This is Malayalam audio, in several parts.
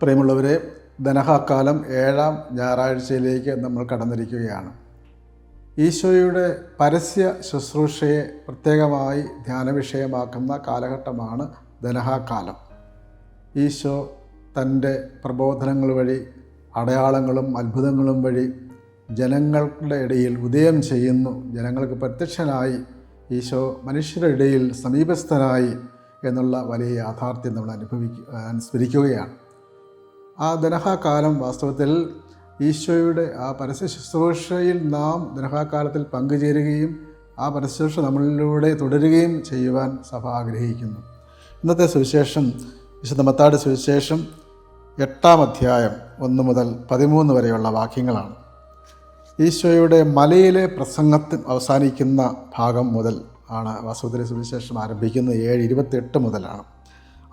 പ്രിയമുള്ളവരെ ധനഹാക്കാലം ഏഴാം ഞായറാഴ്ചയിലേക്ക് നമ്മൾ കടന്നിരിക്കുകയാണ്. ഈശോയുടെ പരസ്യ ശുശ്രൂഷയെ പ്രത്യേകമായി ധ്യാനവിഷയമാക്കുന്ന കാലഘട്ടമാണ് ധനഹാക്കാലം. ഈശോ തന്റെ പ്രബോധനങ്ങൾ വഴി അടയാളങ്ങളും അത്ഭുതങ്ങളും വഴി ജനങ്ങളുടെ ഇടയിൽ ഉദയം ചെയ്യുന്നു. ജനങ്ങൾക്ക് പ്രത്യക്ഷനായി ഈശോ മനുഷ്യരുടെ ഇടയിൽ സമീപസ്ഥനായി എന്നുള്ള വലിയ യാഥാർത്ഥ്യം നമ്മൾ അനുഭവിക്കുക അനുസ്മരിക്കുകയാണ്. ആ ധനഹാകാലം വാസ്തവത്തിൽ ഈശോയുടെ ആ പരസ്യ ശുശ്രൂഷയിൽ നാം ധനഹാകാലത്തിൽ പങ്കുചേരുകയും ആ പരസ്യശുശ്രൂഷ നമ്മളിലൂടെ തുടരുകയും ചെയ്യുവാൻ സഭ ആഗ്രഹിക്കുന്നു. ഇന്നത്തെ സുവിശേഷം വിശുദ്ധ മത്താട് സുവിശേഷം എട്ടാം അധ്യായം ഒന്ന് മുതൽ പതിമൂന്ന് വരെയുള്ള വാക്യങ്ങളാണ്. ഈശോയുടെ മലയിലെ പ്രസംഗത്തിൽ അവസാനിക്കുന്ന ഭാഗം മുതൽ ആണ് വാസ്തവത്തിലെ സുവിശേഷം ആരംഭിക്കുന്നത്. ഏഴ് ഇരുപത്തെട്ട് മുതലാണ്.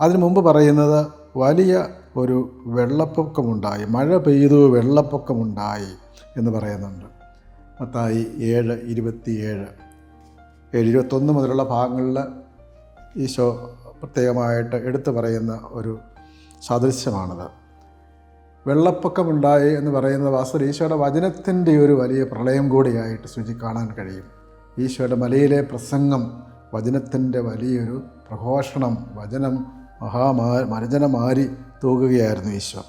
അതിനു മുമ്പ് പറയുന്നത് വലിയ ഒരു വെള്ളപ്പൊക്കമുണ്ടായി മഴ പെയ്തു വെള്ളപ്പൊക്കമുണ്ടായി എന്ന് പറയുന്നുണ്ട്. മത്തായി ഏഴ് ഇരുപത്തിയേഴ്. ഏഴ് ഇരുപത്തൊന്ന് മുതലുള്ള ഭാഗങ്ങളിൽ ഈശോ പ്രത്യേകമായിട്ട് എടുത്തു പറയുന്ന ഒരു സാദൃശ്യമാണത്. വെള്ളപ്പൊക്കമുണ്ടായി എന്ന് പറയുന്നത് വാസ്തവ ഈശോയുടെ വചനത്തിന്റെ ഒരു വലിയ പ്രളയം കൂടിയായിട്ട് സൂചി കാണാൻ കഴിയും. ഈശോയുടെ മലയിലെ പ്രസംഗം വചനത്തിന്റെ വലിയൊരു പ്രഘോഷണം വചനം മഹാമാ മരജനമാരി തൂകുകയായിരുന്നു ഈശോ.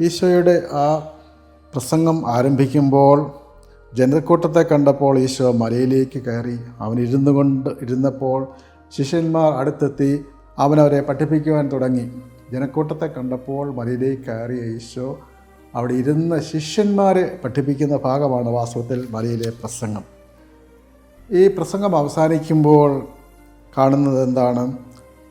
ഈശോയുടെ ആ പ്രസംഗം ആരംഭിക്കുമ്പോൾ ജനക്കൂട്ടത്തെ കണ്ടപ്പോൾ ഈശോ മലയിലേക്ക് കയറി അവൻ ഇരുന്നു കൊണ്ട് ഇരുന്നപ്പോൾ ശിഷ്യന്മാർ അടുത്തെത്തി അവനവരെ പഠിപ്പിക്കുവാൻ തുടങ്ങി. ജനക്കൂട്ടത്തെ കണ്ടപ്പോൾ മലയിലേക്ക് കയറിയ ഈശോ അവിടെ ഇരുന്ന ശിഷ്യന്മാരെ പഠിപ്പിക്കുന്ന ഭാഗമാണ് വാസ്തവത്തിൽ മലയിലെ പ്രസംഗം. ഈ പ്രസംഗം അവസാനിക്കുമ്പോൾ കാണുന്നത് എന്താണ്?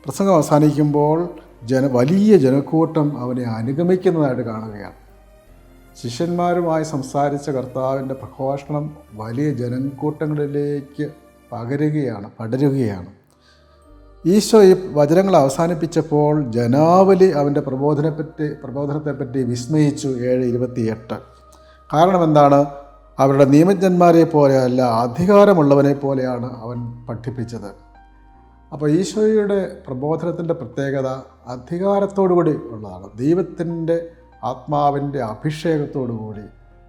പ്രസംഗം അവസാനിക്കുമ്പോൾ ജന വലിയ ജനക്കൂട്ടം അവനെ അനുഗമിക്കുന്നതായിട്ട് കാണുകയാണ്. ശിഷ്യന്മാരുമായി സംസാരിച്ച കർത്താവിന്റെ പ്രഘോഷണം വലിയ ജനക്കൂട്ടങ്ങളിലേക്ക് പകരുകയാണ് പടരുകയാണ്. ഈശോ ഈ വചനങ്ങൾ അവസാനിപ്പിച്ചപ്പോൾ ജനാവലി അവന്റെ പ്രബോധനപ്പറ്റി പ്രബോധനത്തെപ്പറ്റി വിസ്മയിച്ചു ഏഴ് ഇരുപത്തിയെട്ട്. കാരണം എന്താണ്? അവരുടെ നിയമജ്ഞന്മാരെ പോലെയല്ല അധികാരമുള്ളവനെ പോലെയാണ് അവൻ പഠിപ്പിച്ചത്. അപ്പോൾ ഈശോയുടെ പ്രബോധനത്തിന്റെ പ്രത്യേകത അധികാരത്തോടുകൂടി ഉള്ളതാണ്. ദൈവത്തിന്റെ ആത്മാവിന്റെ അഭിഷേകത്തോടുകൂടി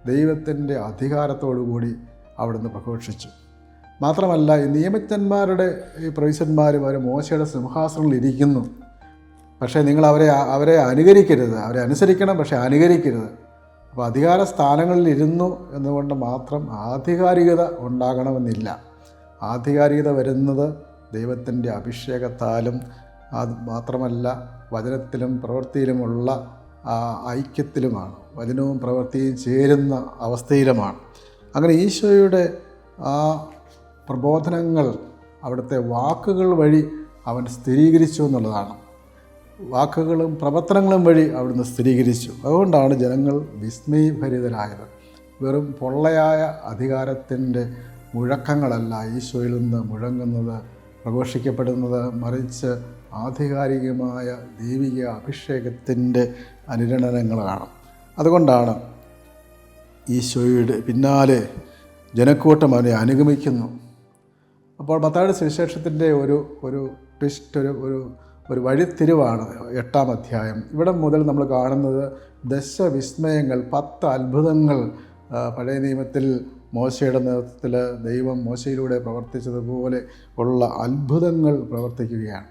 ദൈവത്തിന്റെ അധികാരത്തോടുകൂടി അവിടുന്ന് പ്രഘോഷിച്ചു. മാത്രമല്ല ഈ നിയമജ്ഞന്മാരുടെ ഈ പ്രവിശന്മാരും അവർ മോശയുടെ സിംഹാസനങ്ങളിൽ ഇരിക്കുന്നു. പക്ഷേ നിങ്ങൾ അവരെ അവരെ അനുകരിക്കരുത്. അവരെ അനുസരിക്കണം പക്ഷേ അനുകരിക്കരുത്. അപ്പോൾ അധികാര സ്ഥാനങ്ങളിൽ ഇരുന്നു എന്നുകൊണ്ട് മാത്രം ആധികാരികത ഉണ്ടാകണമെന്നില്ല. ആധികാരികത വരുന്നത് ദൈവത്തിന്റെ അഭിഷേകത്താലും അത് മാത്രമല്ല വചനത്തിലും പ്രവൃത്തിയിലുമുള്ള ഐക്യത്തിലുമാണ്. വചനവും പ്രവൃത്തിയും ചേരുന്ന അവസ്ഥയിലുമാണ്. അങ്ങനെ ഈശോയുടെ ആ പ്രബോധനങ്ങൾ അവിടുത്തെ വാക്കുകൾ വഴി അവൻ സ്ഥിരീകരിച്ചു എന്നുള്ളതാണ്. വാക്കുകളും പ്രവർത്തനങ്ങളും വഴി അവിടുന്ന് സ്ഥിരീകരിച്ചു. അതുകൊണ്ടാണ് ജനങ്ങൾ വിസ്മയഭരിതരായത്. വെറും പൊള്ളയായ അധികാരത്തിന്റെ മുഴക്കങ്ങളല്ല ഈശോയിൽ നിന്ന് മുഴങ്ങുന്നത്. പ്രഘോഷിക്കപ്പെടുന്നത് മറിച്ച് ആധികാരികമായ ദൈവിക അഭിഷേകത്തിന്റെ അനുരണനങ്ങളാണ്. അതുകൊണ്ടാണ് ഈശോയുടെ പിന്നാലെ ജനക്കൂട്ടം അവനെ അനുഗമിക്കുന്നു. അപ്പോൾ മത്തായുടെ സുവിശേഷത്തിന്റെ ഒരു ഒരു ട്വിസ്റ്റ് ഒരു ഒരു ഒരു വഴിത്തിരിവാണ് എട്ടാം അധ്യായം. ഇവിടെ മുതൽ നമ്മൾ കാണുന്നത് ദശവിസ്മയങ്ങൾ പത്ത് അത്ഭുതങ്ങൾ പഴയ നിയമത്തിൽ മോശയുടെ നേതൃത്വത്തിൽ ദൈവം മോശയിലൂടെ പ്രവർത്തിച്ചതുപോലെ ഉള്ള അത്ഭുതങ്ങൾ പ്രവർത്തിക്കുകയാണ്.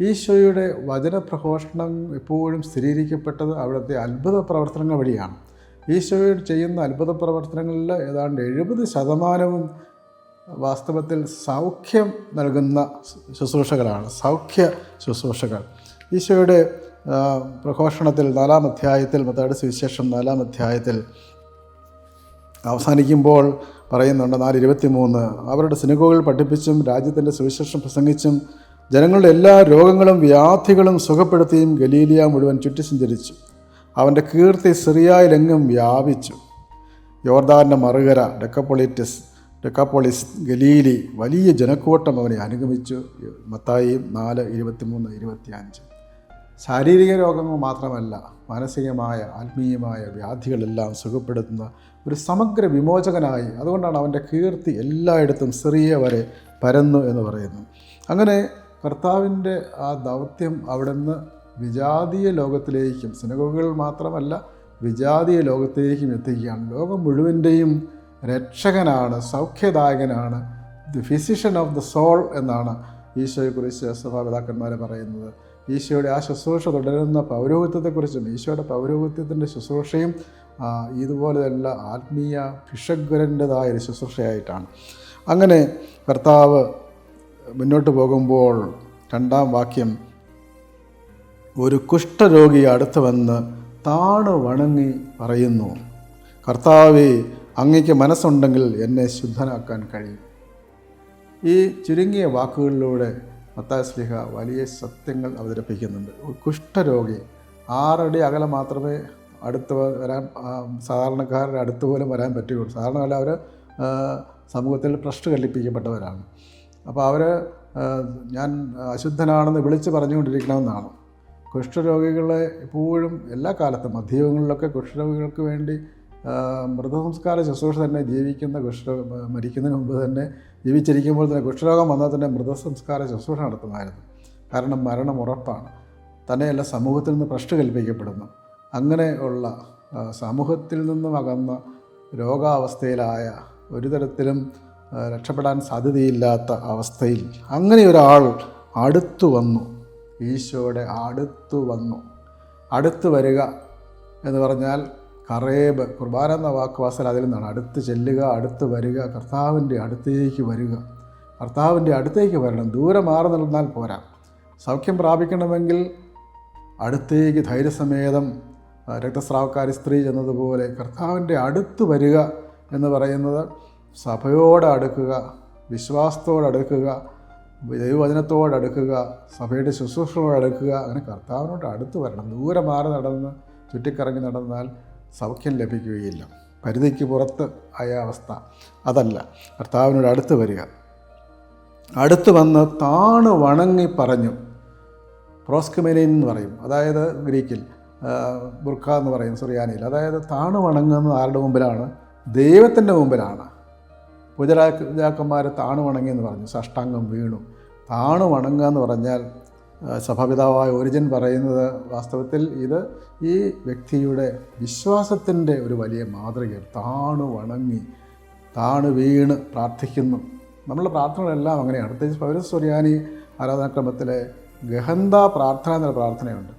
ഈശോയുടെ വചനപ്രഘോഷണം എപ്പോഴും സ്ഥിരീകരിക്കപ്പെട്ടത് അവിടുത്തെ അത്ഭുത പ്രവർത്തനങ്ങൾ വഴിയാണ്. ഈശോയോട് ചെയ്യുന്ന അത്ഭുത പ്രവർത്തനങ്ങളിൽ ഏതാണ്ട് എഴുപത് ശതമാനവും വാസ്തവത്തിൽ സൗഖ്യം നൽകുന്ന ശുശ്രൂഷകളാണ്. സൗഖ്യ ശുശ്രൂഷകൾ. ഈശോയുടെ പ്രഘോഷണത്തിൽ നാലാം അധ്യായത്തിൽ മത്തായുടെ സുവിശേഷം നാലാം അധ്യായത്തിൽ അവസാനിക്കുമ്പോൾ പറയുന്നുണ്ട് നാല് ഇരുപത്തി മൂന്ന് അവരുടെ സിനിമകൾ പഠിപ്പിച്ചും രാജ്യത്തിന്റെ സുവിശേഷം പ്രസംഗിച്ചും ജനങ്ങളുടെ എല്ലാ രോഗങ്ങളും വ്യാധികളും സുഖപ്പെടുത്തിയും ഗലീലിയ മുഴുവൻ ചുറ്റി സഞ്ചരിച്ചു. അവന്റെ കീർത്തി സിറിയായിലെങ്ങും വ്യാപിച്ചു. യോർദാന്റെ മറുകര ഡെക്കപ്പൊളിറ്റിസ് ഡെക്കാപ്പോളിസ് ഗലീലി വലിയ ജനക്കൂട്ടം അവനെ അനുഗമിച്ചു. മത്തായി നാല് ഇരുപത്തിമൂന്ന് ഇരുപത്തിയഞ്ച്. ശാരീരിക രോഗങ്ങൾ മാത്രമല്ല മാനസികമായ ആത്മീയമായ വ്യാധികളെല്ലാം സുഖപ്പെടുത്തുന്ന ഒരു സമഗ്ര വിമോചകനായി. അതുകൊണ്ടാണ് അവന്റെ കീർത്തി എല്ലായിടത്തും സിറിയ വരെ പരന്നു എന്ന് പറയുന്നു അങ്ങനെ കർത്താവിന്റെ ആ ദൗത്യം അവിടുന്ന് വിജാതീയ ലോകത്തിലേക്കും സിനഗോഗുകൾ മാത്രമല്ല വിജാതീയ ലോകത്തിലേക്കും എത്തിക്കുകയാണ്. ലോകം മുഴുവന്റെയും രക്ഷകനാണ് സൗഖ്യദായകനാണ് the physician of the soul എന്നാണ് ഈശോയെക്കുറിച്ച് സഭാപിതാക്കന്മാർ പറയുന്നത്. ഈശോയുടെ ആ ശുശ്രൂഷ തുടരുന്ന പൗരോഹിത്യത്തെക്കുറിച്ചും ഈശോയുടെ പൗരോഹിത്യത്തിന്റെ ശുശ്രൂഷയും ഇതുപോലെ തന്നെ ആത്മീയ ഭിഷഗ്വരന്റെതായ ഒരു ശുശ്രൂഷയായിട്ടാണ്. അങ്ങനെ കർത്താവ് മുന്നോട്ട് പോകുമ്പോൾ രണ്ടാം വാക്യം ഒരു കുഷ്ഠരോഗി അടുത്ത് വന്ന് താണു വണങ്ങി പറയുന്നു കർത്താവെ അങ്ങയ്ക്ക് മനസ്സുണ്ടെങ്കിൽ എന്നെ ശുദ്ധനാക്കാൻ കഴിയും. ഈ ചുരുങ്ങിയ വാക്കുകളിലൂടെ മത്താസ്ലിഹ വലിയ സത്യങ്ങൾ അവതരിപ്പിക്കുന്നുണ്ട്. കുഷ്ഠരോഗി ആറടി അകലെ മാത്രമേ അടുത്ത് വരാൻ സാധാരണക്കാരുടെ അടുത്ത് പോലും വരാൻ പറ്റുകയുള്ളൂ. സാധാരണ അവർ സമൂഹത്തിൽ ഭ്രഷ്ട് കല്ലിപ്പിക്കപ്പെട്ടവരാണ്. അപ്പോൾ അവർ ഞാൻ അശുദ്ധനാണെന്ന് വിളിച്ച് പറഞ്ഞുകൊണ്ടിരിക്കണമെന്നാണ്. കുഷ്ഠരോഗികളെ എപ്പോഴും എല്ലാ കാലത്തും മധ്യയുഗങ്ങളിലൊക്കെ കുഷ്ഠരോഗികൾക്ക് വേണ്ടി മൃതസംസ്കാര ശുശ്രൂഷ തന്നെ ജീവിക്കുന്ന കുഷ്ഠ മരിക്കുന്നതിന് മുമ്പ് തന്നെ ജീവിച്ചിരിക്കുമ്പോൾ തന്നെ കുഷ്ഠരോഗം വന്നാൽ തന്നെ മൃതസംസ്കാര ശുശ്രൂഷ നടത്തുമായിരുന്നു. കാരണം മരണം ഉറപ്പാണ്. തന്നെയല്ല സമൂഹത്തിൽ നിന്ന് ഭ്രഷ്ട് കൽപ്പിക്കപ്പെടുന്നു. അങ്ങനെയുള്ള സമൂഹത്തിൽ നിന്നും അകന്ന രോഗാവസ്ഥയിലായ ഒരു തരത്തിലും രക്ഷപ്പെടാൻ സാധ്യതയില്ലാത്ത അവസ്ഥയിൽ അങ്ങനെ ഒരാൾ അടുത്തു വന്നു. ഈശോയുടെ അടുത്തു വന്നു. അടുത്തു വരിക എന്ന് പറഞ്ഞാൽ കറേബ് കുർബാന എന്ന വാക്ക് വാസൽ അതിൽ നിന്നാണ്. അടുത്ത് ചെല്ലുക അടുത്ത് വരിക കർത്താവിന്റെ അടുത്തേക്ക് വരിക. കർത്താവിന്റെ അടുത്തേക്ക് വരണം. ദൂരെ മാറി നിന്നാൽ പോരാ. സൗഖ്യം പ്രാപിക്കണമെങ്കിൽ അടുത്തേക്ക് ധൈര്യസമേതം രക്തസ്രാവക്കാരി സ്ത്രീ എന്നതുപോലെ കർത്താവിന്റെ അടുത്ത് വരിക എന്ന് പറയുന്നത് സഭയോട് അടുക്കുക വിശ്വാസത്തോട് അടുക്കുക അടുക്കുക സഭയുടെ ശുശ്രൂഷയോട് അടുക്കുക. അങ്ങനെ കർത്താവിനോട് അടുത്ത് വരണം. ദൂരെ മാറി നടന്ന് ചുറ്റിക്കറങ്ങി നടന്നാൽ സൗഖ്യം ലഭിക്കുകയില്ല. പരിധിക്ക് പുറത്ത് ആയ അവസ്ഥ അതല്ല. കർത്താവിനോട് അടുത്ത് വരിക. അടുത്ത് വന്ന് താണു വണങ്ങി പറഞ്ഞു. പ്രോസ്കമെനിൻ എന്ന് പറയും. അതായത് ഗ്രീക്കിൽ ബുർഖ എന്ന് പറയും സുറിയാനിയിൽ അതായത് താണു വണങ്ങുന്നത് ആരുടെ മുമ്പിലാണ്? ദൈവത്തിന്റെ മുമ്പിലാണ്. പൂജരാജാക്കന്മാർ താണു വണങ്ങി എന്ന് പറഞ്ഞു. സഷ്ടാംഗം വീണു. താണു വണങ്ങുക എന്ന് പറഞ്ഞാൽ സഭാപിതാവായ ഒരിജൻ പറയുന്നത് വാസ്തവത്തിൽ ഇത് ഈ വ്യക്തിയുടെ വിശ്വാസത്തിന്റെ ഒരു വലിയ മാതൃകയാണ്. താണു വണങ്ങി താണു വീണ് പ്രാർത്ഥിക്കുന്നു. നമ്മളുടെ പ്രാർത്ഥനകളെല്ലാം അങ്ങനെയാണ്. പ്രത്യേകിച്ച് പൗരസ്വര്യാനി ആരാധനാക്രമത്തിലെ ഗഹന്ത പ്രാർത്ഥന എന്നൊരു പ്രാർത്ഥനയുണ്ട്.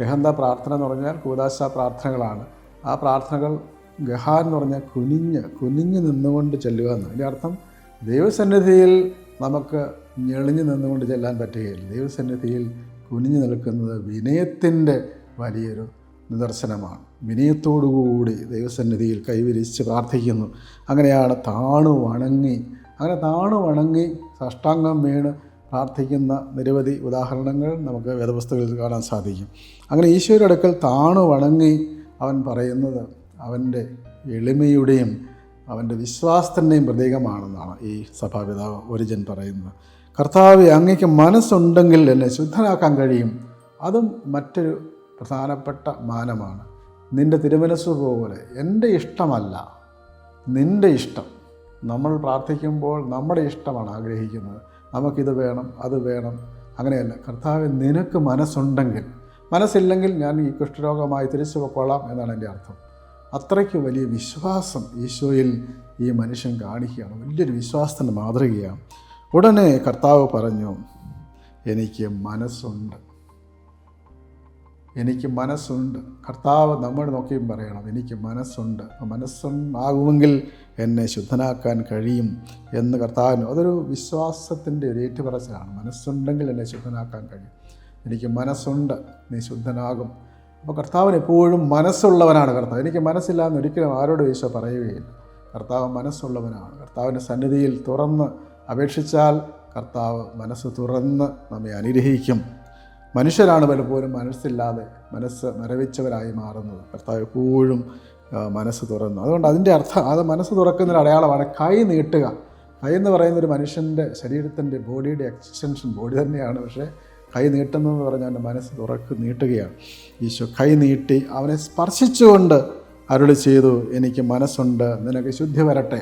ഗഹന്ത പ്രാർത്ഥന എന്ന് പറഞ്ഞാൽ കൂതാശ പ്രാർത്ഥനകളാണ്. ആ പ്രാർത്ഥനകൾ ഗഹാൻ എന്ന് പറഞ്ഞാൽ കുനിഞ്ഞ് കുനിഞ്ഞ് നിന്നുകൊണ്ട് ചെല്ലുക എന്ന് അതിന്റെ അർത്ഥം ദൈവസന്നിധിയിൽ നമുക്ക് ഞെളിഞ്ഞ് നിന്നുകൊണ്ട് ചെല്ലാൻ പറ്റുകയില്ല. ദൈവസന്നിധിയിൽ കുനിഞ്ഞു നിൽക്കുന്നത് വിനയത്തിന്റെ വലിയൊരു നിദർശനമാണ്. വിനയത്തോടുകൂടി ദൈവസന്നിധിയിൽ കൈവിരിച്ച് പ്രാർത്ഥിക്കുന്നു. അങ്ങനെയാണ് താണു വണങ്ങി അങ്ങനെ താണു വണങ്ങി സാഷ്ടാംഗം വീണ് പ്രാർത്ഥിക്കുന്ന നിരവധി ഉദാഹരണങ്ങൾ നമുക്ക് വേദപുസ്തകത്തിൽ കാണാൻ സാധിക്കും. അങ്ങനെ ഈശോയുടെ അടുക്കൽ താണു വണങ്ങി അവൻ പറയുന്നത് അവന്റെ എളിമയുടെയും അവന്റെ വിശ്വാസത്തിന്റെയും പ്രതീകമാണെന്നാണ് ഈ സഭാപിതാവ് ഒരിജൻ പറയുന്നത്. കർത്താവ് അങ്ങയ്ക്ക് മനസ്സുണ്ടെങ്കിൽ എന്നെ ശുദ്ധനാക്കാൻ കഴിയും. അതും മറ്റൊരു പ്രധാനപ്പെട്ട മാനമാണ്. നിന്റെ തിരുമനസ് പോലെ എന്റെ ഇഷ്ടമല്ല. നിന്റെ ഇഷ്ടം. നമ്മൾ പ്രാർത്ഥിക്കുമ്പോൾ നമ്മുടെ ഇഷ്ടമാണ് ആഗ്രഹിക്കുന്നത്. നമുക്കിത് വേണം അത് വേണം. അങ്ങനെയല്ല. കർത്താവ് നിനക്ക് മനസ്സുണ്ടെങ്കിൽ മനസ്സില്ലെങ്കിൽ ഞാൻ ഈ കുഷ്ഠരോഗമായി തിരിച്ചു പൊക്കോളാം എന്നാണ് എന്റെ അർത്ഥം. അത്രയ്ക്ക് വലിയ വിശ്വാസം ഈശോയിൽ ഈ മനുഷ്യൻ കാണിക്കുകയാണ്. വലിയൊരു വിശ്വാസത്തിന്റെ മാതൃകയാണ്. ഉടനെ കർത്താവ് പറഞ്ഞു എനിക്ക് മനസ്സുണ്ട്. എനിക്ക് മനസ്സുണ്ട്. കർത്താവ് നമ്മൾ നോക്കിയും പറയണം. എനിക്ക് മനസ്സുണ്ട്. മനസ്സുണ്ടാകുമെങ്കിൽ എന്നെ ശുദ്ധനാക്കാൻ കഴിയും എന്ന് കർത്താവിന് അതൊരു വിശ്വാസത്തിന്റെ ഒരു ഏറ്റുപറച്ചിലാണ്. മനസ്സുണ്ടെങ്കിൽ എന്നെ ശുദ്ധനാക്കാൻ കഴിയും. എനിക്ക് മനസ്സുണ്ട്. നീ ശുദ്ധനാകും. അപ്പോൾ കർത്താവിന് എപ്പോഴും മനസ്സുള്ളവനാണ് കർത്താവ്. എനിക്ക് മനസ്സില്ല എന്ന് ഒരിക്കലും ആരോടും ഈശോ പറയുകയില്ല. കർത്താവ് മനസ്സുള്ളവനാണ്. കർത്താവിന്റെ സന്നിധിയിൽ തുറന്ന് അപേക്ഷിച്ചാൽ കർത്താവ് മനസ്സ് തുറന്ന് നമ്മെ അനുഗ്രഹിക്കും. മനുഷ്യരാണ് പലപ്പോഴും മനസ്സില്ലാതെ മനസ്സ് മരവിച്ചവരായി മാറുന്നത്. കർത്താവ് എപ്പോഴും മനസ്സ് തുറന്നു. അതുകൊണ്ട് അതിന്റെ അർത്ഥം അത് മനസ്സ് തുറക്കുന്നൊരു അടയാളമാണ് കൈ നീട്ടുക. കൈ എന്ന് പറയുന്ന ഒരു മനുഷ്യന്റെ ശരീരത്തിന്റെ ബോഡിയുടെ എക്സ്റ്റൻഷൻ ബോഡി തന്നെയാണ്. പക്ഷേ കൈ നീട്ടുന്നതെന്ന് പറഞ്ഞാൽ എന്റെ മനസ്സ് തുറക്ക് നീട്ടുകയാണ്. ഈശോ കൈ നീട്ടി അവനെ സ്പർശിച്ചുകൊണ്ട് അരുളി ചെയ്തു എനിക്ക് മനസ്സുണ്ട് നിനക്ക് ശുദ്ധി വരട്ടെ.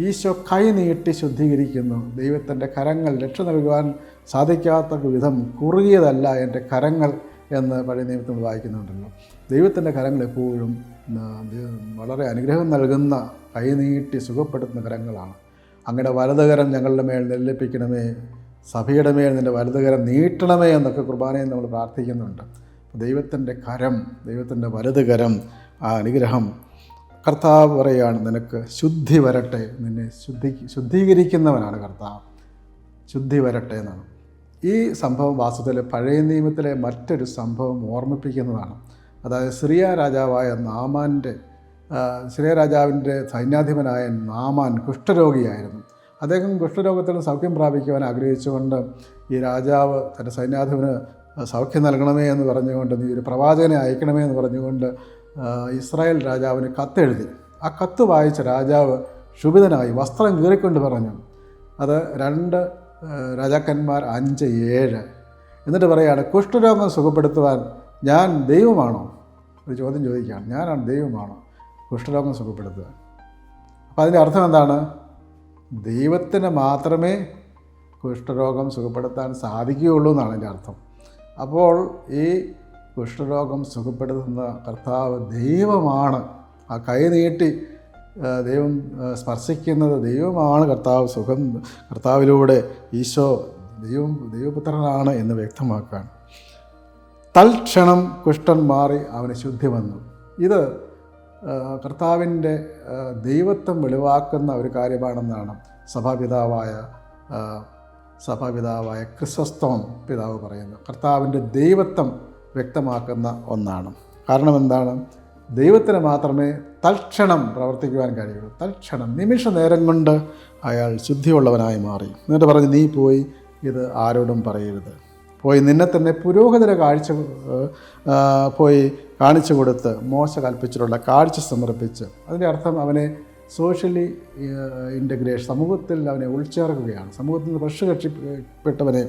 ഈശോ കൈ നീട്ടി ശുദ്ധീകരിക്കുന്നു. ദൈവത്തിന്റെ കരങ്ങൾ രക്ഷ നൽകുവാൻ സാധിക്കാത്ത വിധം കുറുകിയതല്ല എന്റെ കരങ്ങൾ എന്ന് പഴയ നിയമത്തിൽ വായിക്കുന്നുണ്ടല്ലോ. ദൈവത്തിന്റെ കരങ്ങൾ എപ്പോഴും വളരെ അനുഗ്രഹം നൽകുന്ന കൈ നീട്ടി സുഖപ്പെടുത്തുന്ന കരങ്ങളാണ്. അങ്ങയുടെ വലതുകരം ഞങ്ങളുടെ മേൽ നെല്ലിപ്പിക്കണമേ സഭയുടെ മേൽ നിന്റെ വലതുകരം നീട്ടണമേ എന്നൊക്കെ കുർബാനയിൽ നമ്മൾ പ്രാർത്ഥിക്കുന്നുണ്ട്. ദൈവത്തിന്റെ കരം ദൈവത്തിന്റെ വലതുകരം ആ അനുഗ്രഹം കർത്താവ് പറയുകയാണ് നിനക്ക് ശുദ്ധി വരട്ടെ. നിന്നെ ശുദ്ധി ശുദ്ധീകരിക്കുന്നവനാണ് കർത്താവ്. ശുദ്ധി വരട്ടെ എന്നാണ്. ഈ സംഭവം വാസ്തവത്തിൽ പഴയ നിയമത്തിലെ മറ്റൊരു സംഭവം ഓർമ്മിപ്പിക്കുന്നതാണ്. അതായത് സിറിയ രാജാവായ നാമാന്റെ സിറിയ രാജാവിന്റെ സൈന്യാധിപനായ നാമാൻ കുഷ്ഠരോഗിയായിരുന്നു. അദ്ദേഹം കുഷ്ഠരോഗത്തിൽ സൗഖ്യം പ്രാപിക്കുവാൻ ആഗ്രഹിച്ചുകൊണ്ട് ഈ രാജാവ് തന്റെ സൈന്യാധിപന് സൗഖ്യം നൽകണമേ എന്ന് പറഞ്ഞുകൊണ്ട് നീ ഒരു പ്രവാചകനെ അയക്കണമേ എന്ന് പറഞ്ഞുകൊണ്ട് ഇസ്രായേൽ രാജാവിന് കത്തെഴുതി. ആ കത്ത് വായിച്ച രാജാവ് ക്ഷുഭിതനായി വസ്ത്രം കീറിക്കൊണ്ട് പറഞ്ഞു അത് രണ്ട് രാജാക്കന്മാർ അഞ്ച് ഏഴ്. എന്നിട്ട് പറയുകയാണ് കുഷ്ഠരോഗം സുഖപ്പെടുത്തുവാൻ ഞാൻ ദൈവമാണോ? ഒരു ചോദ്യം ചോദിക്കുകയാണ് ഞാനാണ് ദൈവമാണോ? കുഷ്ഠരോഗം സുഖപ്പെടുത്തുവാൻ. അപ്പോൾ അതിന്റെ അർത്ഥം എന്താണ്? ദൈവത്തിന് മാത്രമേ കുഷ്ഠരോഗം സുഖപ്പെടുത്താൻ സാധിക്കുകയുള്ളൂ എന്നാണ് എന്റെ അർത്ഥം. അപ്പോൾ ഈ കുഷ്ഠരോഗം സുഖപ്പെടുത്തുന്ന കർത്താവ് ദൈവമാണ്. ആ കൈ നീട്ടി ദൈവം സ്പർശിക്കുന്നത് ദൈവമാണ്. കർത്താവ് സുഖം കർത്താവിലൂടെ ഈശോ ദൈവം ദൈവപുത്രനാണ് എന്ന് വ്യക്തമാക്കാൻ. തൽക്ഷണം കുഷ്ഠൻ മാറി അവന് ശുദ്ധി വന്നു. ഇത് കർത്താവിന്റെ ദൈവത്വം വെളിവാക്കുന്ന ഒരു കാര്യമാണെന്നാണ് സഭാപിതാവായ സഭാപിതാവായ ക്രിസസ്തോം പിതാവ് പറയുന്നത്. കർത്താവിന്റെ ദൈവത്വം വ്യക്തമാക്കുന്ന ഒന്നാണ്. കാരണം എന്താണ്? ദൈവത്തിന് മാത്രമേ തൽക്ഷണം പ്രവർത്തിക്കുവാൻ കഴിയുള്ളൂ. തൽക്ഷണം നിമിഷ നേരം കൊണ്ട് അയാൾ ശുദ്ധിയുള്ളവനായി മാറി. എന്നിട്ട് പറഞ്ഞ് നീ പോയി ഇത് ആരോടും പറയരുത്. പോയി നിന്നെ തന്നെ പുരോഹിതരെ കാഴ്ച പോയി കാണിച്ചു കൊടുത്ത് മോശ കൽപ്പിച്ചിട്ടുള്ള കാഴ്ച സമർപ്പിച്ച്. അതിന്റെ അർത്ഥം അവനെ സോഷ്യലി ഇന്റഗ്രേഷൻ സമൂഹത്തിൽ അവനെ ഉൾച്ചേർക്കുകയാണ്. സമൂഹത്തിൽ നിന്ന് പ്രഷ് കക്ഷിപ്പെട്ടവനെ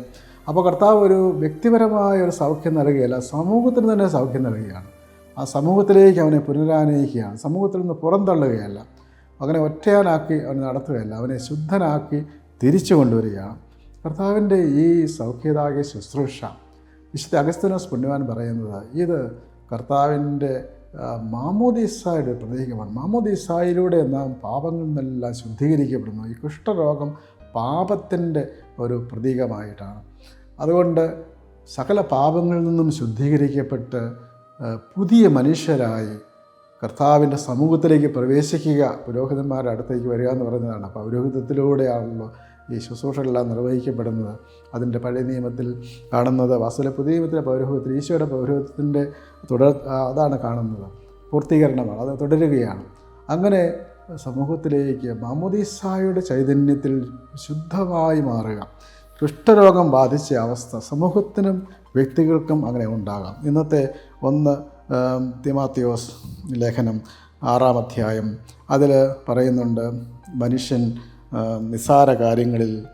അപ്പോൾ കർത്താവ് ഒരു വ്യക്തിപരമായ ഒരു സൗഖ്യം നൽകുകയല്ല സമൂഹത്തിന് തന്നെ സൗഖ്യം നൽകുകയാണ്. ആ സമൂഹത്തിലേക്ക് അവനെ പുനരാനയിക്കുകയാണ്. സമൂഹത്തിൽ നിന്ന് പുറന്തള്ളുകയല്ല. അവനെ ഒറ്റയാനാക്കി അവനെ നടത്തുകയല്ല. അവനെ ശുദ്ധനാക്കി തിരിച്ചു കൊണ്ടുവരികയാണ്. കർത്താവിന്റെ ഈ സൗഖ്യതാകെ ശുശ്രൂഷ. വിശുദ്ധ അഗസ്തനോസ് പുണ്യവാൻ പറയുന്നത് ഇത് കർത്താവിന്റെ മാമോദീസായുടെ പ്രതീകമാണ്. മാമോദീസായിലൂടെ നാം പാപങ്ങളിൽ നിന്നെല്ലാം ശുദ്ധീകരിക്കപ്പെടുന്നു. ഈ കുഷ്ഠരോഗം പാപത്തിന്റെ ഒരു പ്രതീകമായിട്ടാണ്. അതുകൊണ്ട് സകല പാപങ്ങളിൽ നിന്നും ശുദ്ധീകരിക്കപ്പെട്ട് പുതിയ മനുഷ്യരായി കർത്താവിന്റെ സമൂഹത്തിലേക്ക് പ്രവേശിക്കുക പുരോഹിതന്മാരുടെ അടുത്തേക്ക് വരിക എന്ന് പറഞ്ഞതാണ് അപ്പോൾ പൗരോഹിതത്തിലൂടെയാണല്ലോ ഈ ശുശ്രൂഷകളെല്ലാം നിർവഹിക്കപ്പെടുന്നത്. അതിന്റെ പഴയ നിയമത്തിൽ കാണുന്നത് വാസ്തുവിലെ പുതിയ നിയമത്തിലെ പൗരോഹിതത്തിൽ ഈശോയുടെ പൗരോഹിതത്തിന്റെ തുടർ അതാണ് കാണുന്നത്. പൂർത്തീകരണമാണ് അത് തുടരുകയാണ്. അങ്ങനെ സമൂഹത്തിലേക്ക് മാമോദീസായുടെ ചൈതന്യത്തിൽ ശുദ്ധമായി മാറുക. കുഷ്ഠരോഗം ബാധിച്ച അവസ്ഥ സമൂഹത്തിനും വ്യക്തികൾക്കും അങ്ങനെ ഉണ്ടാകാം. ഇന്നത്തെ ഒന്ന് തിമാത്തിയോസ് ലേഖനം ആറാം അധ്യായം. അതിൽ പറയുന്നുണ്ട് മനുഷ്യൻ നിസ്സാര കാര്യങ്ങളിൽ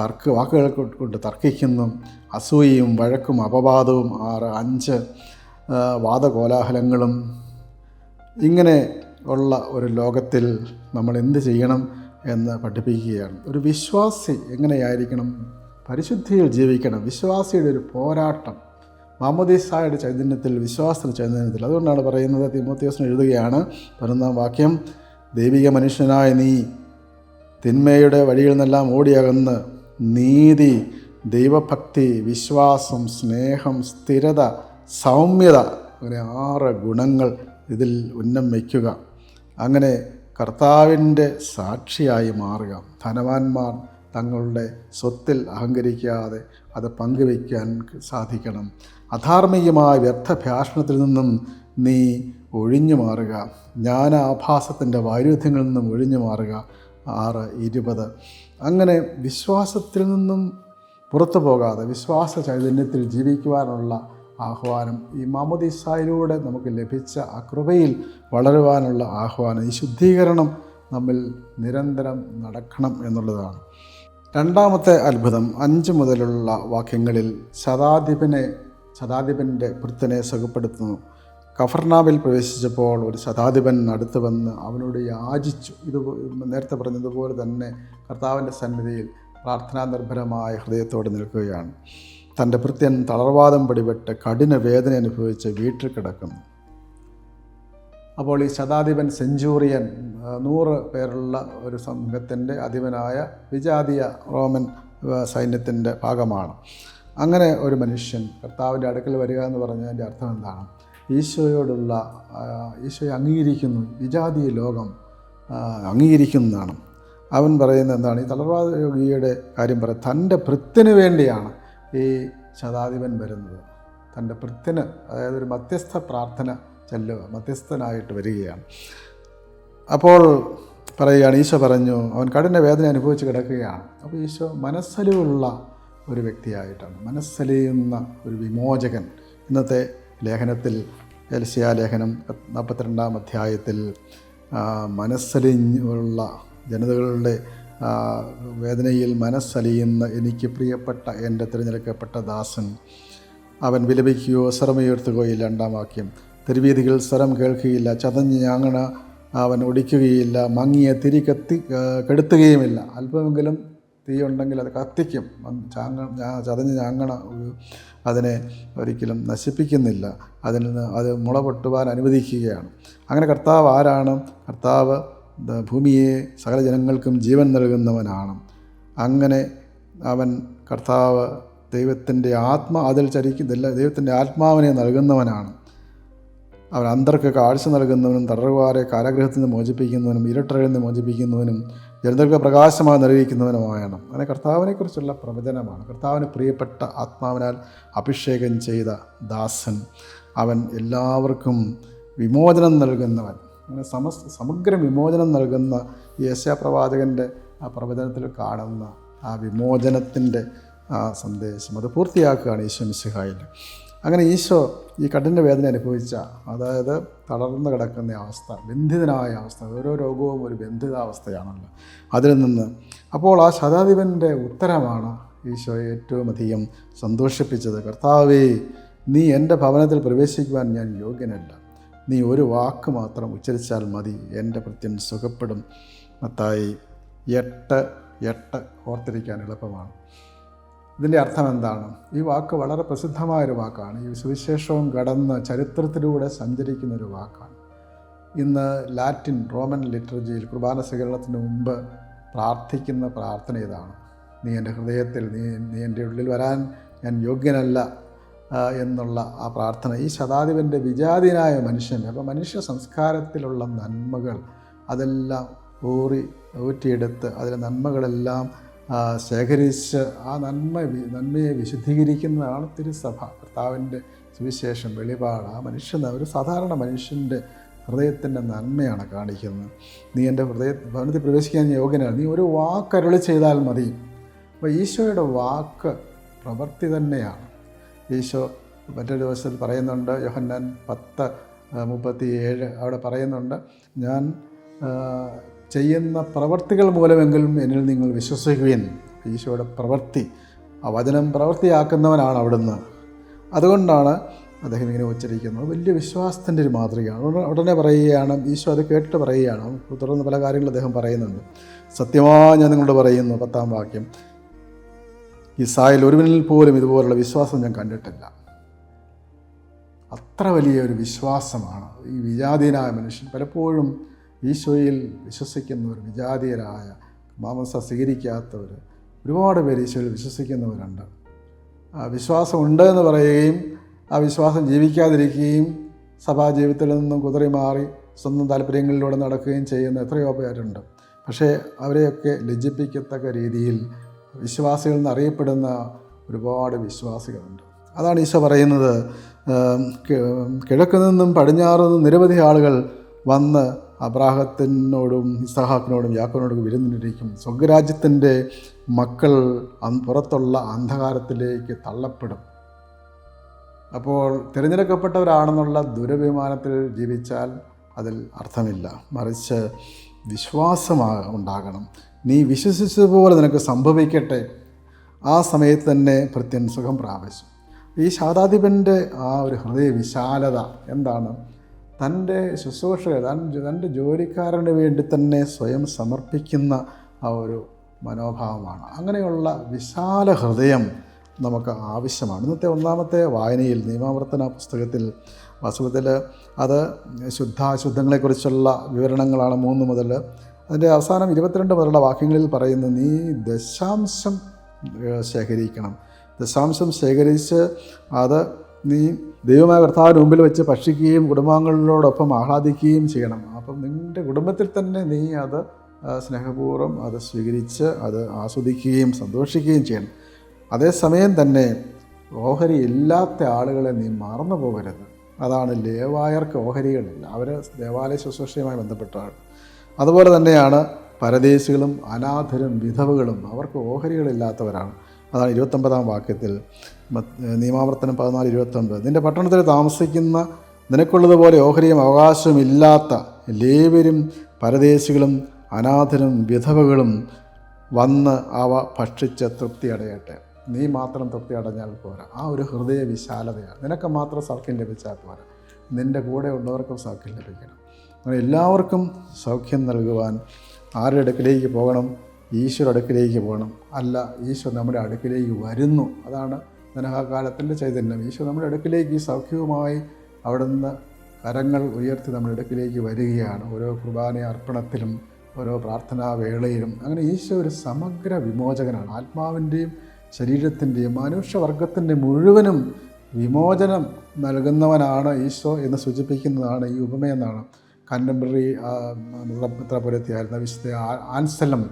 തർക്ക വാക്കുകൾ കൊണ്ട് തർക്കിക്കുന്നു. അസൂയയും വഴക്കും അപവാദവും ആറ് അഞ്ച് വാദകോലാഹലങ്ങളും. ഇങ്ങനെ ഉള്ള ഒരു ലോകത്തിൽ നമ്മൾ എന്ത് ചെയ്യണം എന്ന് പഠിപ്പിക്കുകയാണ്. ഒരു വിശ്വാസി എങ്ങനെയായിരിക്കണം? പരിശുദ്ധിയിൽ ജീവിക്കണം. വിശ്വാസിയുടെ ഒരു പോരാട്ടം. മാമോദീസായുടെ ചൈതന്യത്തിൽ വിശ്വാസത്തിന്റെ ചൈതന്യത്തിൽ. അതുകൊണ്ടാണ് പറയുന്നത് തിമോത്തിയോസിന് എഴുതുകയാണ് പതിനൊന്നാം വാക്യം ദൈവിക മനുഷ്യനായ നീ തിന്മയുടെ വഴിയിൽ നിന്നെല്ലാം ഓടിയകന്ന് നീതി ദൈവഭക്തി വിശ്വാസം സ്നേഹം സ്ഥിരത സൗമ്യത അങ്ങനെ ആറ് ഗുണങ്ങൾ ഇതിൽ ഉന്നം വയ്ക്കുക. അങ്ങനെ കർത്താവിന്റെ സാക്ഷിയായി മാറുക. ധനവാന്മാർ തങ്ങളുടെ സ്വത്തിൽ അഹങ്കരിക്കാതെ അത് പങ്കുവയ്ക്കാൻ സാധിക്കണം. അധാർമ്മികമായ വ്യർത്ഥഭാഷണത്തിൽ നിന്നും നീ ഒഴിഞ്ഞു മാറുക. ജ്ഞാനാഭാസത്തിന്റെ വൈരുദ്ധ്യങ്ങളിൽ നിന്നും ഒഴിഞ്ഞു മാറുക. ആറ് ഇരുപത്. അങ്ങനെ വിശ്വാസത്തിൽ നിന്നും പുറത്തു പോകാതെ വിശ്വാസ ചൈതന്യത്തിൽ ജീവിക്കുവാനുള്ള ആഹ്വാനം. ഈ മാമോദിസായിലൂടെ നമുക്ക് ലഭിച്ച ആ കൃപയിൽ വളരുവാനുള്ള ആഹ്വാനം ഈ ശുദ്ധീകരണം നമ്മിൽ നിരന്തരം നടക്കണം എന്നുള്ളതാണ്. രണ്ടാമത്തെ അത്ഭുതം അഞ്ച് മുതലുള്ള വാക്യങ്ങളിൽ ശതാധിപനെ ശതാധിപന്റെ ഭൃത്തനെ സുഖപ്പെടുത്തുന്നു കഫർനാവിൽ പ്രവേശിച്ചപ്പോൾ ഒരു ശതാധിപൻ അടുത്ത് വന്ന് അവനോട് യാചിച്ചു. ഇത് നേരത്തെ പറഞ്ഞതുപോലെ തന്നെ കർത്താവിന്റെ സന്നിധിയിൽ പ്രാർത്ഥനാ നിർഭരമായ ഹൃദയത്തോടെ നിൽക്കുകയാണ്. തന്റെ ഭൃത്യൻ തളർവാദം പിടിപെട്ട് കഠിന വേദന അനുഭവിച്ച് വീട്ടിൽ കിടക്കുന്നു. അപ്പോൾ ഈ ശതാധിപൻ സെഞ്ചൂറിയൻ നൂറ് പേരുള്ള ഒരു സംഘത്തിന്റെ അധിപനായ വിജാതീയ റോമൻ സൈന്യത്തിന്റെ ഭാഗമാണ്. അങ്ങനെ ഒരു മനുഷ്യൻ കർത്താവിന്റെ അടുക്കൽ വരിക എന്ന് പറഞ്ഞതിന്റെ അർത്ഥം എന്താണ്? ഈശോയോടുള്ള ഈശോയെ അംഗീകരിക്കുന്നു വിജാതീയ ലോകം അംഗീകരിക്കുന്നതാണ്. അവൻ പറയുന്നത് എന്താണ്? ഈ തളർവാദ രോഗിയുടെ കാര്യം പറയാം തന്റെ ഭൃത്തിന് വേണ്ടിയാണ്. ഈ ശതാധിപൻ വരുന്നത്. തന്റെ ഭൃത്തിന് അതായത് ഒരു മധ്യസ്ഥ പ്രാർത്ഥന ചെല്ലുക മധ്യസ്ഥനായിട്ട് വരികയാണ്. അപ്പോൾ പറയുകയാണ് ഈശോ പറഞ്ഞു അവൻ കഠിന വേദന അനുഭവിച്ച് കിടക്കുകയാണ്. അപ്പോൾ ഈശോ മനസ്സലിവുള്ള ഒരു വ്യക്തിയായിട്ടാണ്. മനസ്സലിയുന്ന ഒരു വിമോചകൻ. ഇന്നത്തെ ലേഖനത്തിൽ എൽസിയ ലേഖനം നാൽപ്പത്തിരണ്ടാം അധ്യായത്തിൽ മനസ്സലിഞ്ഞുള്ള ജനതകളുടെ വേദനയിൽ മനസ്സലിയുന്ന എനിക്ക് പ്രിയപ്പെട്ട എന്റെ തിരഞ്ഞെടുക്കപ്പെട്ട ദാസൻ അവൻ വിലപിക്കുകയോ ഇല്ല. രണ്ടാം വാക്യം തിരുവീതികൾ സ്വരം കേൾക്കുകയില്ല ചതഞ്ഞ് ഞാങ്ങണ അവൻ ഒടിക്കുകയില്ല മങ്ങിയ തിരി കത്തി കെടുത്തുകയുമില്ല. അല്പമെങ്കിലും തീ ഉണ്ടെങ്കിൽ അത് കത്തിക്കും. ചാങ്ങ ചതഞ്ഞ് ഞാങ്ങണ അതിനെ ഒരിക്കലും നശിപ്പിക്കുന്നില്ല. അതിൽ നിന്ന് അത് മുള പൊട്ടുവാൻ അനുവദിക്കുകയാണ്. അങ്ങനെ കർത്താവ് ആരാണ്? കർത്താവ് ഭൂമിയെ സകല ജനങ്ങൾക്കും ജീവൻ നൽകുന്നവനാണ്. അങ്ങനെ അവൻ കർത്താവ് ദൈവത്തിന്റെ ആത്മ അതിൽ ചരിക്കുന്നില്ല ദൈവത്തിന്റെ ആത്മാവിനെ നൽകുന്നവനാണ്. അവൻ അന്തർക്ക് കാഴ്ച നൽകുന്നവനും തടറുകാരെ കാരാഗ്രഹത്തിൽ നിന്ന് മോചിപ്പിക്കുന്നവനും ഇരട്ടറിൽ നിന്ന് മോചിപ്പിക്കുന്നവനും ജനതകൾക്ക് പ്രകാശമായി നൽകിക്കുന്നവനുമായാണ് അങ്ങനെ കർത്താവിനെക്കുറിച്ചുള്ള പ്രവചനമാണ്. കർത്താവിന് പ്രിയപ്പെട്ട ആത്മാവിനാൽ അഭിഷേകം ചെയ്ത ദാസൻ. അവൻ എല്ലാവർക്കും വിമോചനം നൽകുന്നവൻ. അങ്ങനെ സമസ് സമഗ്ര വിമോചനം നൽകുന്ന യശാപ്രവാചകന്റെ ആ പ്രവചനത്തിൽ കാണുന്ന ആ വിമോചനത്തിന്റെ ആ സന്ദേശം അത് പൂർത്തിയാക്കുകയാണ് ഈശോ മിശിഹായിൽ. അങ്ങനെ ഈശോ ഈ കഠിന വേദന അനുഭവിച്ച അതായത് തളർന്നു കിടക്കുന്ന അവസ്ഥ ബന്ധിതനായ അവസ്ഥ ഓരോ രോഗവും ഒരു ബന്ധിതാവസ്ഥയാണല്ലോ അതിൽ നിന്ന്. അപ്പോൾ ആ ശതാധിപന്റെ ഉത്തരമാണ് ഈശോയെ ഏറ്റവും അധികം സന്തോഷിപ്പിച്ചത്. കർത്താവേ നീ എന്റെ ഭവനത്തിൽ പ്രവേശിക്കുവാൻ ഞാൻ യോഗ്യനല്ല. നീ ഒരു വാക്ക് മാത്രം ഉച്ചരിച്ചാൽ മതി. എന്റെ പ്രത്യൻ സുഖപ്പെടും. മത്തായി എട്ട് എട്ട് ഓർത്തിരിക്കാൻ എളുപ്പമാണ്. ഇതിന്റെ അർത്ഥം എന്താണ്? ഈ വാക്ക് വളരെ പ്രസിദ്ധമായൊരു വാക്കാണ്. ഈ സുവിശേഷവും കടന്ന് ചരിത്രത്തിലൂടെ സഞ്ചരിക്കുന്ന ഒരു വാക്കാണ്. ഇന്ന് ലാറ്റിൻ റോമൻ ലിറ്റർജിയിൽ കുർബാന സ്വീകരണത്തിന് മുമ്പ് പ്രാർത്ഥിക്കുന്ന പ്രാർത്ഥന ഇതാണ്. നീ എന്റെ ഹൃദയത്തിൽ നീ നീ എന്റെ ഉള്ളിൽ വരാൻ ഞാൻ യോഗ്യനല്ല. എന്നുള്ള ആ പ്രാർത്ഥന. ഈ ശതാധിപന്റെ വിജാതീനായ മനുഷ്യൻ അപ്പോൾ മനുഷ്യ സംസ്കാരത്തിലുള്ള നന്മകൾ അതെല്ലാം ഊറി ഊറ്റിയെടുത്ത് അതിലെ നന്മകളെല്ലാം ശേഖരിച്ച് ആ നന്മ നന്മയെ വിശുദ്ധീകരിക്കുന്നതാണ് തിരുസഭ. കർത്താവിന്റെ സുവിശേഷം വെളിപാട്. ആ മനുഷ്യൻ ഒരു സാധാരണ മനുഷ്യന്റെ ഹൃദയത്തിന്റെ നന്മയാണ് കാണിക്കുന്നത്. നീ എന്റെ ഹൃദയ ഭവനത്തിൽ പ്രവേശിക്കാൻ യോഗ്യനാണ്. നീ ഒരു വാക്കരുളി ചെയ്താൽ മതി. അപ്പോൾ ഈശോയുടെ വാക്ക് പ്രവൃത്തി തന്നെയാണ്. ഈശോ മറ്റൊരു ദിവസത്തിൽ പറയുന്നുണ്ട് യോഹന്നാൻ പത്ത് മുപ്പത്തി ഏഴ് അവിടെ പറയുന്നുണ്ട് ഞാൻ ചെയ്യുന്ന പ്രവർത്തികൾ മൂലമെങ്കിലും എന്നിൽ നിങ്ങൾ വിശ്വസിക്കുകയും ഈശോയുടെ പ്രവൃത്തി ആ വചനം പ്രവൃത്തിയാക്കുന്നവനാണ് അവിടുന്ന്. അതുകൊണ്ടാണ് അദ്ദേഹം ഇങ്ങനെ ഉച്ചരിക്കുന്നത്. വലിയ വിശ്വാസത്തിന്റെ ഒരു മാതൃകയാണ്. ഉടനെ പറയുകയാണ് ഈശോ അത് കേട്ടിട്ട് പറയുകയാണ്. തുടർന്ന് പല കാര്യങ്ങളും അദ്ദേഹം പറയുന്നുണ്ട്. സത്യമായി ഞാൻ നിങ്ങളോട് പറയുന്നു പത്താം വാക്യം. ഇസായിൽ ഒരുവനിൽ പോലും ഇതുപോലുള്ള വിശ്വാസം ഞാൻ കണ്ടിട്ടില്ല. അത്ര വലിയ ഒരു വിശ്വാസമാണ് ഈ വിജാതീയനായ മനുഷ്യൻ. പലപ്പോഴും ഈശോയിൽ വിശ്വസിക്കുന്നവർ വിജാതീയരായ മാമസ സ്വീകരിക്കാത്തവർ ഒരുപാട് പേര് ഈശോയിൽ വിശ്വസിക്കുന്നവരുണ്ട്. ആ വിശ്വാസമുണ്ട് എന്ന് പറയുകയും ആ വിശ്വാസം ജീവിക്കാതിരിക്കുകയും സഭാജീവിതത്തിൽ നിന്നും കുതിറി മാറി സ്വന്തം താല്പര്യങ്ങളിലൂടെ നടക്കുകയും ചെയ്യുന്ന എത്രയോ പേരുണ്ട്. പക്ഷേ അവരെയൊക്കെ ലജ്ജിപ്പിക്കത്തക്ക രീതിയിൽ വിശ്വാസികൾ എന്നറിയപ്പെടുന്ന ഒരുപാട് വിശ്വാസികളുണ്ട്. അതാണ് ഈശോ പറയുന്നത് കിഴക്ക് നിന്നും പടിഞ്ഞാറ് നിന്നും നിരവധി ആളുകൾ വന്ന് അബ്രാഹത്തിനോടും ഇസഹാക്കിനോടും യാക്കോനോടും വിരുന്നിരിക്കും സ്വർഗരാജ്യത്തിന്റെ മക്കൾ പുറത്തുള്ള അന്ധകാരത്തിലേക്ക് തള്ളപ്പെടും. അപ്പോൾ തിരഞ്ഞെടുക്കപ്പെട്ടവരാണെന്നുള്ള ദുരഭിമാനത്തിൽ ജീവിച്ചാൽ അതിൽ അർത്ഥമില്ല. മറിച്ച് വിശ്വാസമാ ഉണ്ടാകണം. നീ വിശ്വസിച്ചതുപോലെ നിനക്ക് സംഭവിക്കട്ടെ. ആ സമയത്ത് തന്നെ ഭൃത്യൻ സുഖം പ്രാപിച്ചു. ഈ ശാതാധിപന്റെ ആ ഒരു ഹൃദയ വിശാലത എന്താണ്? തന്റെ ശുശ്രൂഷകൾ താൻ തന്റെ ജോലിക്കാരന് വേണ്ടി തന്നെ സ്വയം സമർപ്പിക്കുന്ന ആ ഒരു മനോഭാവമാണ്. അങ്ങനെയുള്ള വിശാല ഹൃദയം നമുക്ക് ആവശ്യമാണ്. ഇന്നത്തെ ഒന്നാമത്തെ വായനയിൽ നിയമാവർത്തന പുസ്തകത്തിൽ വാസ്തവത്തിൽ അത് ശുദ്ധാശുദ്ധങ്ങളെക്കുറിച്ചുള്ള വിവരണങ്ങളാണ് മൂന്ന് മുതൽ അതിന്റെ അവസാനം ഇരുപത്തിരണ്ട് മുതലുള്ള വാക്യങ്ങളിൽ പറയുന്നു നീ ദശാംശം ശേഖരിക്കണം. ദശാംശം ശേഖരിച്ച് അത് നീ ദൈവമായ കർത്താവിന് മുമ്പിൽ വെച്ച് ഭക്ഷിക്കുകയും കുടുംബാംഗങ്ങളോടൊപ്പം ആഹ്ലാദിക്കുകയും ചെയ്യണം. അപ്പം നിന്റെ കുടുംബത്തിൽ തന്നെ നീ അത് സ്നേഹപൂർവം അത് സ്വീകരിച്ച് അത് ആസ്വദിക്കുകയും സന്തോഷിക്കുകയും ചെയ്യണം. അതേസമയം തന്നെ ഓഹരി ഇല്ലാത്ത ആളുകളെ നീ മറന്നു പോകരുത് അതാണ് ലേവായർക്ക് ഓഹരികളില്ല അവർ ദേവാലയ ശുശ്രൂഷയുമായി ബന്ധപ്പെട്ടാണ്. അതുപോലെ തന്നെയാണ് പരദേശികളും അനാഥരും വിധവകളും അവർക്ക് ഓഹരികളില്ലാത്തവരാണ്. അതാണ് ഇരുപത്തൊമ്പതാം വാക്യത്തിൽ നിയമാവർത്തനം പതിനാല് ഇരുപത്തൊമ്പത്. നിന്റെ പട്ടണത്തിൽ താമസിക്കുന്ന നിനക്കുള്ളതുപോലെ ഓഹരിയും അവകാശവും ഇല്ലാത്ത ലേവരും പരദേശികളും അനാഥരും വിധവകളും വന്ന് അവ ഭക്ഷിച്ച് തൃപ്തി അടയട്ടെ. നീ മാത്രം തൃപ്തി അടഞ്ഞാൽ പോരാ. ആ ഒരു ഹൃദയ വിശാലതയാണ് നിനക്ക് മാത്രം സൗഖ്യം ലഭിച്ചാൽ പോരാ. നിന്റെ കൂടെ ഉള്ളവർക്കും സൗഖ്യം ലഭിക്കണം. അങ്ങനെ എല്ലാവർക്കും സൗഖ്യം നൽകുവാൻ ആരുടെ അടുക്കിലേക്ക് പോകണം? ഈശ്വര അടുക്കിലേക്ക് പോകണം. അല്ല ഈശോ നമ്മുടെ അടുക്കിലേക്ക് വരുന്നു. അതാണ് ധനഹാകാലത്തിന്റെ ചൈതന്യം. ഈശോ നമ്മുടെ അടുക്കിലേക്ക് ഈ സൗഖ്യവുമായി അവിടുന്ന് കരങ്ങൾ ഉയർത്തി നമ്മുടെ അടുക്കിലേക്ക് വരികയാണ്. ഓരോ കുർബാന അർപ്പണത്തിലും ഓരോ പ്രാർത്ഥനാ വേളയിലും. അങ്ങനെ ഈശോ ഒരു സമഗ്ര വിമോചകനാണ്. ആത്മാവിന്റെയും ശരീരത്തിന്റെയും മനുഷ്യവർഗത്തിന്റെ മുഴുവനും വിമോചനം നൽകുന്നവനാണ് ഈശോ എന്ന് സൂചിപ്പിക്കുന്നതാണ് ഈ ഉപമയെന്നാണ് കണ്ടംപററി മെത്രാപൊലിത്തിയായിരുന്ന വിശുദ്ധ ആൻസലം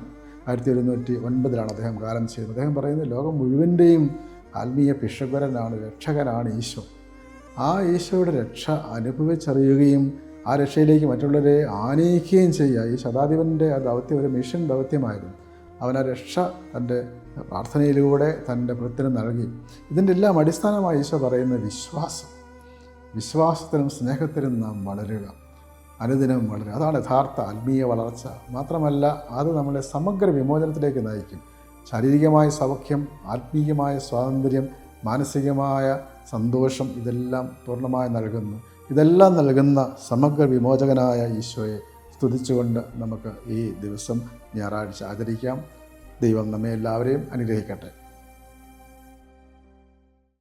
ആയിരത്തി എഴുന്നൂറ്റി ഒൻപതിലാണ് അദ്ദേഹം കാലം ചെയ്യുന്നത് അദ്ദേഹം പറയുന്നത് ലോകം മുഴുവന്റെയും ആത്മീയ പിഷകരനാണ് രക്ഷകനാണ് ഈശോ. ആ ഈശോയുടെ രക്ഷ അനുഭവിച്ചറിയുകയും ആ രക്ഷയിലേക്ക് മറ്റുള്ളവരെ ആനയിക്കുകയും ചെയ്യുക. ഈ ശതാധിപന്റെ ആ ദൗത്യം ഒരു മിഷൻ ദൗത്യമായിരുന്നു. അവൻ ആ രക്ഷ തന്റെ പ്രാർത്ഥനയിലൂടെ തന്റെ വൃത്തിന് നൽകി. ഇതിന്റെ എല്ലാം അടിസ്ഥാനമായി ഈശോ പറയുന്ന വിശ്വാസം. വിശ്വാസത്തിനും സ്നേഹത്തിനും നാം വളരുക. അനുദിനം വളരും. അതാണ് യഥാർത്ഥ ആത്മീയ വളർച്ച. മാത്രമല്ല അത് നമ്മളെ സമഗ്ര വിമോചനത്തിലേക്ക് നയിക്കും. ശാരീരികമായ സൗഖ്യം ആത്മീയമായ സ്വാതന്ത്ര്യം മാനസികമായ സന്തോഷം ഇതെല്ലാം പൂർണമായി നൽകുന്നു. ഇതെല്ലാം നൽകുന്ന സമഗ്ര വിമോചകനായ ഈശോയെ സ്തുതിച്ചുകൊണ്ട് നമുക്ക് ഈ ദിവസം ഞായറാഴ്ച ആചരിക്കാം. ദൈവം നമ്മെ എല്ലാവരെയും അനുഗ്രഹിക്കട്ടെ.